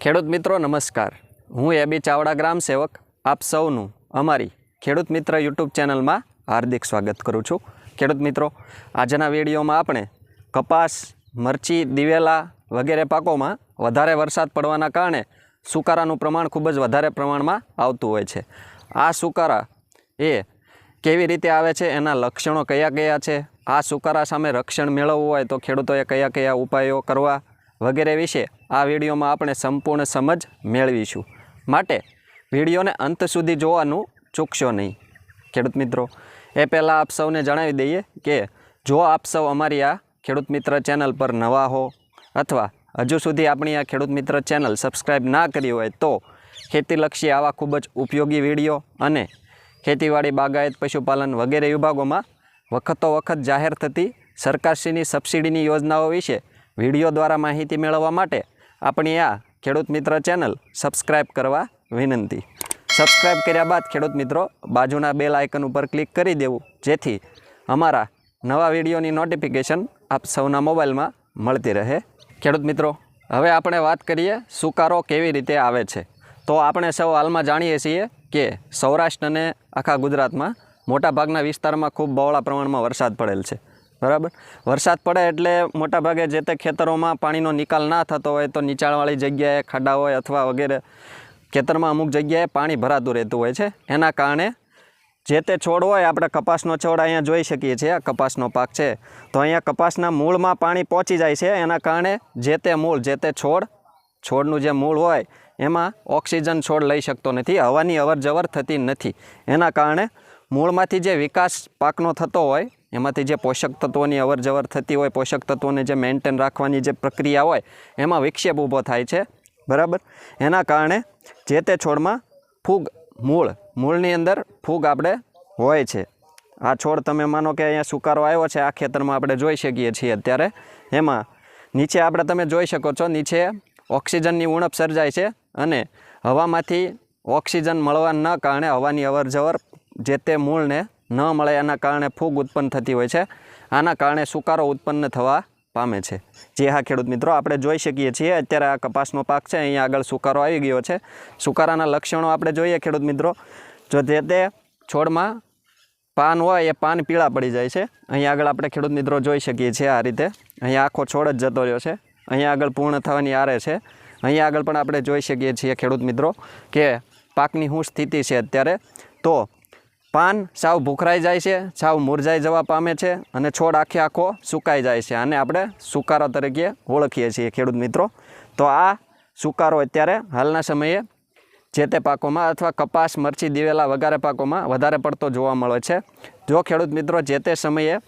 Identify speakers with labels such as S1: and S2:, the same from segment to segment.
S1: ખેડૂત મિત્રો, નમસ્કાર. હું એબી ચાવડા ગ્રામ સેવક, આપ સૌનું અમારી ખેડૂત મિત્ર યુટ્યુબ ચેનલમાં હાર્દિક સ્વાગત કરું છું. ખેડૂત મિત્રો, આજના વિડીયોમાં આપણે કપાસ, મરચી, દિવેલા વગેરે પાકોમાં વધારે વરસાદ પડવાના કારણે સુકારાનું પ્રમાણ ખૂબ જ વધારે પ્રમાણમાં આવતું હોય છે. આ સુકારા એ કેવી રીતે આવે છે, એના લક્ષણો કયા કયા છે? આ સુકારા સામે રક્ષણ મેળવવું હોય તો ખેડૂતોએ કયા કયા ઉપાયો કરવા? વગેરે વિશે આ વિડીયોમાં આપણે સંપૂર્ણ સમજ મેળવીશું. માટે વિડીયોને અંત સુધી જોવાનું ચૂકશો નહીં. ખેડૂત મિત્રો, એ પહેલાં આપ સૌને જણાવી દઈએ કે જો આપ સૌ અમારી આ ખેડૂત મિત્ર ચેનલ પર નવા હો અથવા હજુ સુધી આપણી આ ખેડૂત મિત્ર ચેનલ સબસ્ક્રાઈબ ના કરી હોય તો ખેતીલક્ષી આવા ખૂબ જ ઉપયોગી વીડિયો અને ખેતીવાડી, બાગાયત, પશુપાલન વગેરે વિભાગોમાં વખતો વખત જાહેર થતી સરકારશ્રીની સબસિડીની યોજનાઓ વિશે વીડિયો દ્વારા માહિતી મેળવવા માટે આપણી આ ખેડૂત મિત્ર ચેનલ સબસ્ક્રાઈબ કરવા વિનંતી. સબસ્ક્રાઇબ કર્યા બાદ ખેડૂત મિત્રો બાજુના બેલ આઇકન ઉપર ક્લિક કરી દેવું, જેથી અમારા નવા વિડીયોની નોટિફિકેશન આપ સૌના મોબાઈલમાં મળતી રહે. ખેડૂત મિત્રો, હવે આપણે વાત કરીએ સુકારો કેવી રીતે આવે છે. તો આપણે સૌ હાલમાં જાણીએ છીએ કે સૌરાષ્ટ્ર અને આખા ગુજરાતમાં મોટાભાગના વિસ્તારમાં ખૂબ બહોળા પ્રમાણમાં વરસાદ પડેલ છે. બરાબર? વરસાદ પડે એટલે મોટાભાગે જે તે ખેતરોમાં પાણીનો નિકાલ ના થતો હોય તો નીચાણવાળી જગ્યાએ ખાડા હોય અથવા વગેરે ખેતરમાં અમુક જગ્યાએ પાણી ભરાતું રહેતું હોય છે. એના કારણે જે તે છોડ હોય આપણે કપાસનો છોડ અહીંયા જોઈ શકીએ છીએ. આ કપાસનો પાક છે. તો અહીંયા કપાસના મૂળમાં પાણી પહોંચી જાય છે. એના કારણે જે તે મૂળ, જે તે છોડ, છોડનું જે મૂળ હોય, એમાં ઓક્સિજન છોડ લઈ શકતો નથી. હવાની અવરજવર થતી નથી. એના કારણે મૂળમાંથી જે વિકાસ પાકનો થતો હોય એમાંથી જે પોષક તત્વોની અવરજવર થતી હોય, પોષક તત્વોને જે મેન્ટેન રાખવાની જે પ્રક્રિયા હોય, એમાં વિક્ષેપ ઊભો થાય છે. બરાબર? એના કારણે જે તે છોડમાં ફૂગ, મૂળ, મૂળની અંદર ફૂગ આપણે હોય છે. આ છોડ તમે માનો કે અહીંયા સુકારો આવ્યો છે, આ ખેતરમાં આપણે જોઈ શકીએ છીએ અત્યારે. એમાં નીચે આપણે તમે જોઈ શકો છો, નીચે ઓક્સિજનની ઉણપ સર્જાય છે અને હવામાંથી ઓક્સિજન મળવા ન કારણે હવાની અવરજવર જે તે મૂળને ન મળે એના કારણે ફૂગ ઉત્પન્ન થતી હોય છે. આના કારણે સુકારો ઉત્પન્ન થવા પામે છે. જે હા, ખેડૂત મિત્રો, આપણે જોઈ શકીએ છીએ, અત્યારે આ કપાસનો પાક છે, અહીંયા આગળ સુકારો આવી ગયો છે. સુકારાના લક્ષણો આપણે જોઈએ, ખેડૂત મિત્રો. જો તે તે છોડમાં પાન હોય, એ પાન પીળા પડી જાય છે. અહીંયા આગળ આપણે, ખેડૂત મિત્રો, જોઈ શકીએ છીએ આ રીતે. અહીંયા આખો છોડ જ જતો રહ્યો છે. અહીંયા આગળ પૂર્ણ થવાની આરે છે. અહીંયા આગળ પણ આપણે જોઈ શકીએ છીએ, ખેડૂત મિત્રો, કે પાકની શું સ્થિતિ છે અત્યારે. તો પાન સાવ ભૂખરાઈ જાય છે, સાવ મુરઝાઈ જવા પામે છે અને છોડ આખે આખો સુકાઈ જાય છે. આને આપણે સુકારો તરીકે ઓળખીએ છીએ, ખેડૂત મિત્રો. તો આ સુકારો અત્યારે હાલના સમયે જે તે પાકોમાં અથવા કપાસ, મરચી, દિવેલા વગેરે પાકોમાં વધારે પડતો જોવા મળે છે. જો ખેડૂત મિત્રો જે તે સમયે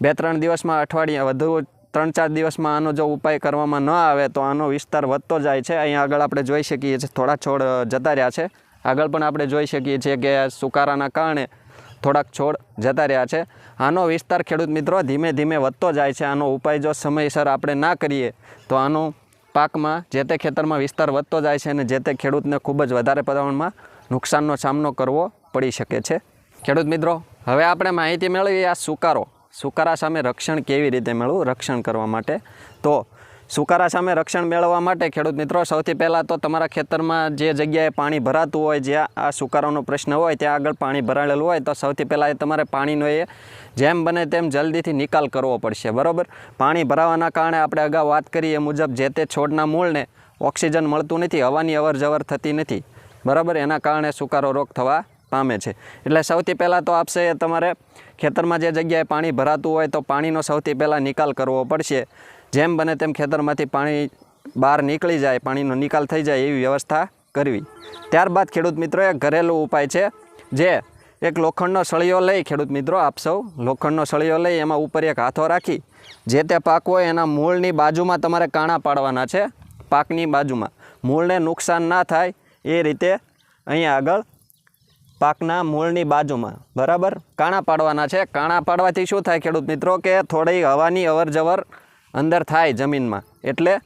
S1: બે ત્રણ દિવસમાં અઠવાડિયા, વધુ ત્રણ ચાર દિવસમાં આનો જો ઉપાય કરવામાં ન આવે તો આનો વિસ્તાર વધતો જાય છે. અહીંયા આગળ આપણે જોઈ શકીએ છીએ, થોડા છોડ જતા રહ્યા છે. આગળ પણ આપણે જોઈ શકીએ છીએ કે સુકારાના કારણે થોડાક છોડ જતા રહ્યા છે. આનો વિસ્તાર ખેડૂત મિત્રો ધીમે ધીમે વધતો જાય છે. આનો ઉપાય જો સમયસર આપણે ના કરીએ, તો આનો પાકમાં જે તે ખેતરમાં વિસ્તાર વધતો જાય છે અને જે તે ખેડૂતને ખૂબ જ વધારે પ્રમાણમાં નુકસાનનો સામનો કરવો પડી શકે છે. ખેડૂત મિત્રો, હવે આપણે માહિતી મેળવી આ સુકારો. સુકારા સામે રક્ષણ કેવી રીતે મેળવું? રક્ષણ કરવા માટે. તો સુકારા સામે રક્ષણ મેળવવા માટે ખેડૂત મિત્રો, સૌથી પહેલાં તો તમારા ખેતરમાં જે જગ્યાએ પાણી ભરાતું હોય જ્યાં આ સુકારાનો પ્રશ્ન હોય, ત્યાં આગળ પાણી ભરાયેલું હોય, તો સૌથી પહેલાં એ તમારે પાણીનો એ જેમ બને તેમ જલ્દીથી નિકાલ કરવો પડશે, બરાબર? પાણી ભરાવાના કારણે આપણે અગાઉ વાત કરી એ મુજબ જે તે છોડના મૂળને ઓક્સિજન મળતું નથી, હવાની અવર જવર થતી નથી, બરાબર? એના કારણે સુકારો રોગ થવા પામે છે. એટલે સૌથી પહેલાં તો આપશે તમારે ખેતરમાં જે જગ્યાએ પાણી ભરાતું હોય, તો પાણીનો સૌથી પહેલાં નિકાલ કરવો પડશે. જેમ બને તેમ ખેતરમાંથી પાણી બહાર નીકળી જાય, પાણીનો નિકાલ થઈ જાય એવી વ્યવસ્થા કરવી. ત્યારબાદ ખેડૂત મિત્રો એક ઘરેલું ઉપાય છે, જે એક લોખંડનો સળિયો લઈ ખેડૂત મિત્રો, આપ સૌ લોખંડનો સળિયો લઈ એમાં ઉપર એક હાથો રાખી, જે તે પાક હોય એના મૂળની બાજુમાં તમારે કાણા પાડવાના છે, પાકની બાજુમાં. મૂળને નુકસાન ના થાય એ રીતે અહીંયા આગળ પાકના મૂળની બાજુમાં. બરાબર? કાણા પાડવાના છે. કાણા પાડવાથી શું થાય ખેડૂત મિત્રો કે થોડી હવાની અવર જવર અંદર થાય જમીનમાં. એટલે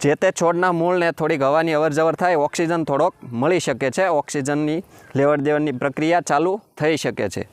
S1: જે તે છોડના મૂળને થોડીક હવાની અવરજવર થાય, ઓક્સિજન થોડોક મળી શકે છે. ઓક્સિજનની લેવડ દેવડની પ્રક્રિયા ચાલુ થઈ શકે છે.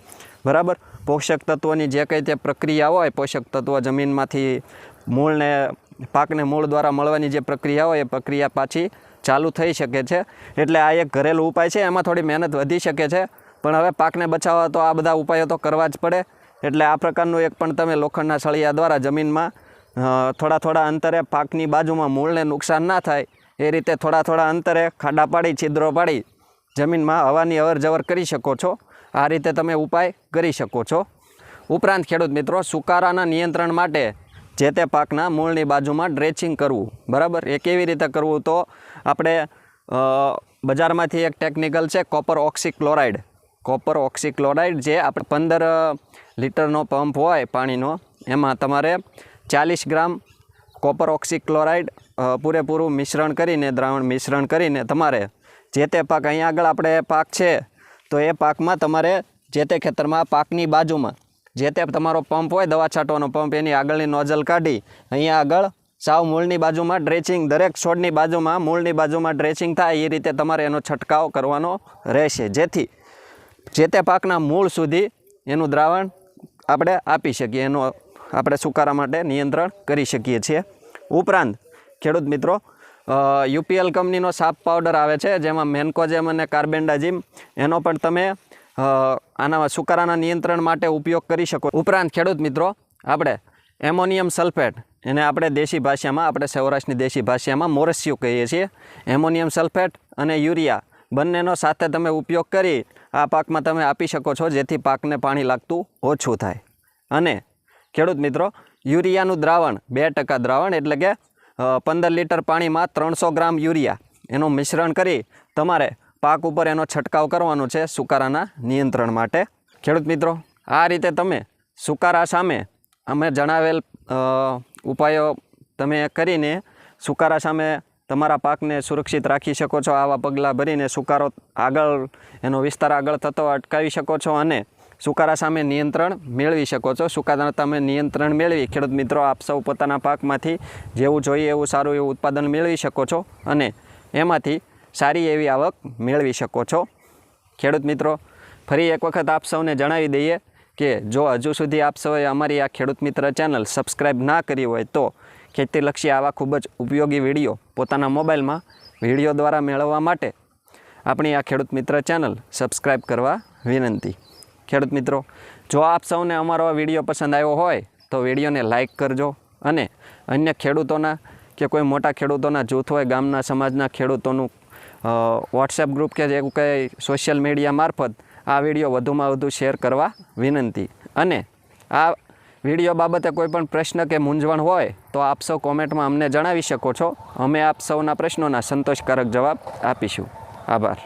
S1: બરાબર? પોષક તત્વોની જે કંઈ તે પ્રક્રિયા હોય, પોષક તત્વો જમીનમાંથી મૂળને, પાકને મૂળ દ્વારા મળવાની જે પ્રક્રિયા હોય, એ પ્રક્રિયા પાછી ચાલુ થઈ શકે છે. એટલે આ એક ઘરેલું ઉપાય છે. એમાં થોડી મહેનત વધી શકે છે. પણ હવે પાકને બચાવવા તો આ બધા ઉપાયો તો કરવા જ પડે. એટલે આ પ્રકારનું એક પણ તમે લોખંડના સળિયા દ્વારા જમીનમાં થોડા થોડા અંતરે પાકની બાજુમાં મૂળને નુકસાન ના થાય, એ રીતે થોડા થોડા અંતરે ખાડા પાડી, છિદ્રો પાડી, જમીનમાં હવાની અવરજવર કરી શકો છો. આ રીતે તમે ઉપાય કરી શકો છો. ઉપરાંત ખેડૂત મિત્રો, સુકારાના નિયંત્રણ માટે જે તે પાકના મૂળની બાજુમાં ડ્રેચિંગ કરવું, બરાબર? એ કેવી રીતે કરવું તો આપણે બજારમાંથી એક ટેકનિકલ છે, કોપર ઓક્સિક્લોરાઇડ. કોપર ઓક્સિક્લોરાઇડ જે આપણે પંદર લીટરનો પંપ હોય પાણીનો, એમાં તમારે ચાલીસ ગ્રામ કોપર ઓક્સીક્લોરાઇડ પૂરેપૂરું મિશ્રણ કરીને, દ્રાવણ મિશ્રણ કરીને તમારે જે તે પાક અહીંયા આગળ આપણે પાક છે, તો એ પાકમાં તમારે જે તે ખેતરમાં પાકની બાજુમાં જે તે તમારો પંપ હોય, દવા છાંટવાનો પંપ, એની આગળની નોઝલ કાઢી, અહીંયા આગળ સાવ મૂળની બાજુમાં ડ્રેચિંગ, દરેક છોડની બાજુમાં મૂળની બાજુમાં ડ્રેચિંગ થાય, એ રીતે તમારે એનો છંટકાવ કરવાનો રહેશે. જેથી જે તે પાકના મૂળ સુધી એનું દ્રાવણ આપણે આપી શકીએ, એનો આપણે સુકારા માટે નિયંત્રણ કરી શકીએ છીએ. ઉપરાંત, ખેડૂત મિત્રો યુપીએલ કંપનીનો સાપ પાવડર આવે છે, જેમાં મેન્કોજેમ અને કાર્બેન્ડાજીમ એનો પણ તમે આના સુકારાના નિયંત્રણ માટે ઉપયોગ કરી શકો. ઉપરાંત, ખેડૂત મિત્રો, આપણે એમોનિયમ સલ્ફેટ, એને આપણે દેશી ભાષામાં, આપણે સૌરાષ્ટ્રની દેશી ભાષામાં મોરસ્યું કહીએ છીએ. એમોનિયમ સલ્ફેટ અને યુરિયા બંનેનો સાથે તમે ઉપયોગ કરી, આ પાકમાં તમે આપી શકો છો, જેથી પાકને પાણી લાગતું ઓછું થાય. અને ખેડૂત મિત્રો, યુરિયાનું દ્રાવણ, બે ટકા દ્રાવણ એટલે કે પંદર લીટર પાણીમાં ત્રણસો ગ્રામ યુરિયા. એનું મિશ્રણ કરી તમારે પાક ઉપર એનો છંટકાવ કરવાનો છે સુકારાના નિયંત્રણ માટે. ખેડૂત મિત્રો, આ રીતે તમે સુકારા સામે અમે જણાવેલ ઉપાયો તમે કરીને સુકારા સામે તમારા પાકને સુરક્ષિત રાખી શકો છો. આવા પગલાં ભરીને સુકારો આગળ, એનો વિસ્તાર આગળ થતો અટકાવી શકો છો અને સુકારા સામે નિયંત્રણ મેળવી શકો છો. સુકારા તમે નિયંત્રણ મેળવી ખેડૂત મિત્રો, આપ સૌ પોતાના પાકમાંથી જેવું જોઈએ એવું સારું એવું ઉત્પાદન મેળવી શકો છો અને એમાંથી સારી એવી આવક મેળવી શકો છો. ખેડૂત મિત્રો, ફરી એક વખત આપ સૌને જણાવી દઈએ કે જો હજુ સુધી આપ સૌએ અમારી આ ખેડૂત મિત્ર ચેનલ સબસ્ક્રાઈબ ના કરી હોય તો ખેતીલક્ષી આવા ખૂબ જ ઉપયોગી વીડિયો પોતાના મોબાઈલમાં વીડિયો દ્વારા મેળવવા માટે આપણી આ ખેડૂત મિત્ર ચેનલ સબસ્ક્રાઈબ કરવા વિનંતી. ખેડૂત મિત્રો, જો આપ સૌને અમારો આ વીડિયો પસંદ આવ્યો હોય, તો વિડીયોને લાઇક કરજો અને અન્ય ખેડૂતોના કે કોઈ મોટા ખેડૂતોના જૂથ હોય, ગામના સમાજના ખેડૂતોનું વોટ્સએપ ગ્રુપ કે જે કંઈ સોશિયલ મીડિયા મારફત આ વીડિયો વધુમાં વધુ શેર કરવા વિનંતી. અને આ વીડિયો બાબતે કોઈ પણ પ્રશ્ન કે મૂંઝવણ હોય, તો આપ સૌ કોમેન્ટમાં અમને જણાવી શકો છો. અમે આપ સૌના પ્રશ્નોના સંતોષકારક જવાબ આપીશું. આભાર.